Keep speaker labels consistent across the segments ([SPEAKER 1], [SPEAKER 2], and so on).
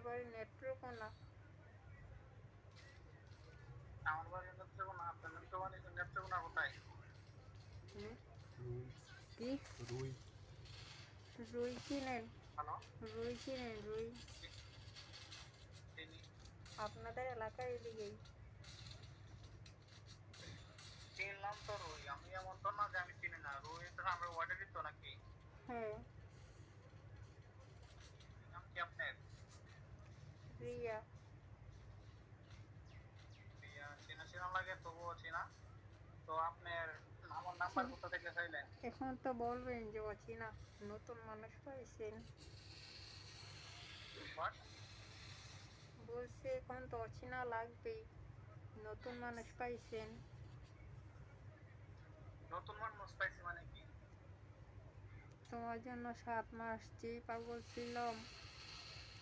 [SPEAKER 1] আপনাদের বাড়ি নেটওয়ার্কও না।
[SPEAKER 2] আমার বাড়ি নেত্রকোনা আপনার নেত্রকোনা নেত্রকোনা কোথায়?
[SPEAKER 1] হুম?
[SPEAKER 3] রুই।
[SPEAKER 1] কি?
[SPEAKER 3] রুই।
[SPEAKER 1] রুই চিনেন রুই চিনেন রুই।
[SPEAKER 2] চিনি
[SPEAKER 1] আপনাদের এলাকার এদিকেই।
[SPEAKER 2] চিনলাম তো রুই আমি এমন তো না যে আমি চিনি না রুই তো আমরা ওয়ার্ডেরই তো নাকি?
[SPEAKER 1] হ্যাঁ
[SPEAKER 2] নাম কি আপনার
[SPEAKER 1] রিয়া
[SPEAKER 2] চেনা চেনা লাগে তবুও চিনা। তো আপনার আমার নাম্বার কোথা থেকে চাইলেন?
[SPEAKER 1] এখন তো বলবেন যে অচিনা নতুন মানুষ পাইছেন? বলছে এখন তো অচিনা লাগবেই। নতুন মানুষ পাইছেন।
[SPEAKER 2] নতুন মানুষ পাইছি মানে কি?
[SPEAKER 1] তোমার জন্য সাত মাস যে পাগল ছিলাম।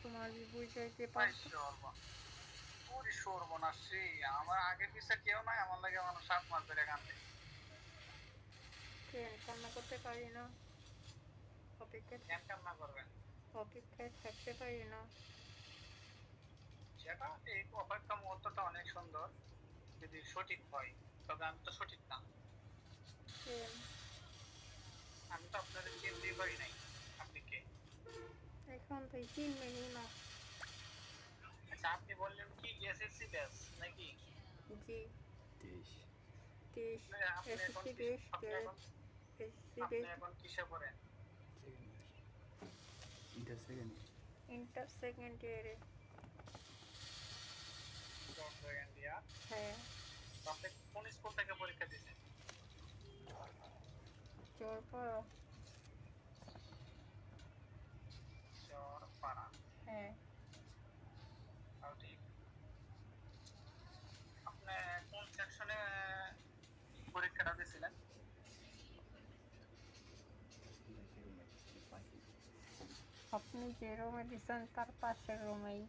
[SPEAKER 1] তোমার বুঝাইতে
[SPEAKER 2] ভাই
[SPEAKER 1] পারছ
[SPEAKER 2] পুরি সর্বনাশী আমার আগে পিছে কেউ নাই আমার লাগে মানুষ সাত মাস ধরে কান্দে।
[SPEAKER 1] কেন কান্না করতে পারি না? অপেক্ষায়
[SPEAKER 2] কেন কান্না করবেন
[SPEAKER 1] অপেক্ষায় থাকতে পারি না।
[SPEAKER 2] সেটা এই অপেক্ষা মুহূর্তটা অনেক সুন্দর। যদি সঠিক হয় তবে আমি তো সঠিক না।
[SPEAKER 1] কেন
[SPEAKER 2] আমি তো আপনাদের চিনতেই পারি নাই আপনি কে
[SPEAKER 1] চিনবেনই না
[SPEAKER 2] আচ্ছা আপনি বললেন কি এসএসসি নাকি
[SPEAKER 1] জি
[SPEAKER 3] তেইশ
[SPEAKER 1] তেইশ এসএসসি বেশ এসএসসি বেশ
[SPEAKER 2] এখন কিসে পড়েন
[SPEAKER 3] ইন্টার সেকেন্ড
[SPEAKER 1] ইন্টার সেকেন্ড ইয়ারে
[SPEAKER 2] সেকেন্ড ইয়ার
[SPEAKER 1] হ্যাঁ।
[SPEAKER 2] আপনি কোন স্কুল থেকে পরীক্ষা দিয়েছেন? পরীক্ষাটা দিয়েছিলেন
[SPEAKER 1] আপনি যে রুমে দিচ্ছেন তার পাশের রুমেই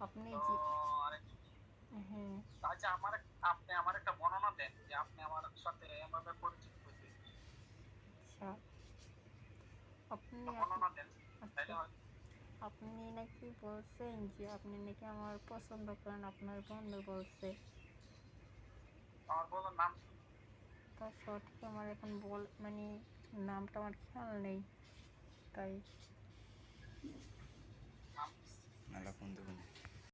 [SPEAKER 1] আপনি
[SPEAKER 2] তো
[SPEAKER 1] যে
[SPEAKER 2] আরেক-
[SPEAKER 1] হ্যাঁ
[SPEAKER 2] আচ্ছা আমার আপনি আমার একটা বর্ণনা দেন যে আপনি আমার সাথে এভাবে পরিচিত হয়েছে
[SPEAKER 1] আচ্ছা আপনি
[SPEAKER 2] বর্ণনা দেন তাইলে
[SPEAKER 1] আচ্ছা
[SPEAKER 2] হয়-
[SPEAKER 1] আপনি নাকি বলছেন যে আপনি নাকি আমার পছন্দ করেন আপনার বন্ধু বলছে।
[SPEAKER 2] আমার নাম
[SPEAKER 1] তার সঠিক আমার এখন বল মানে নামটা আমার খেয়াল নেই তাই।
[SPEAKER 3] ফোন দেবেন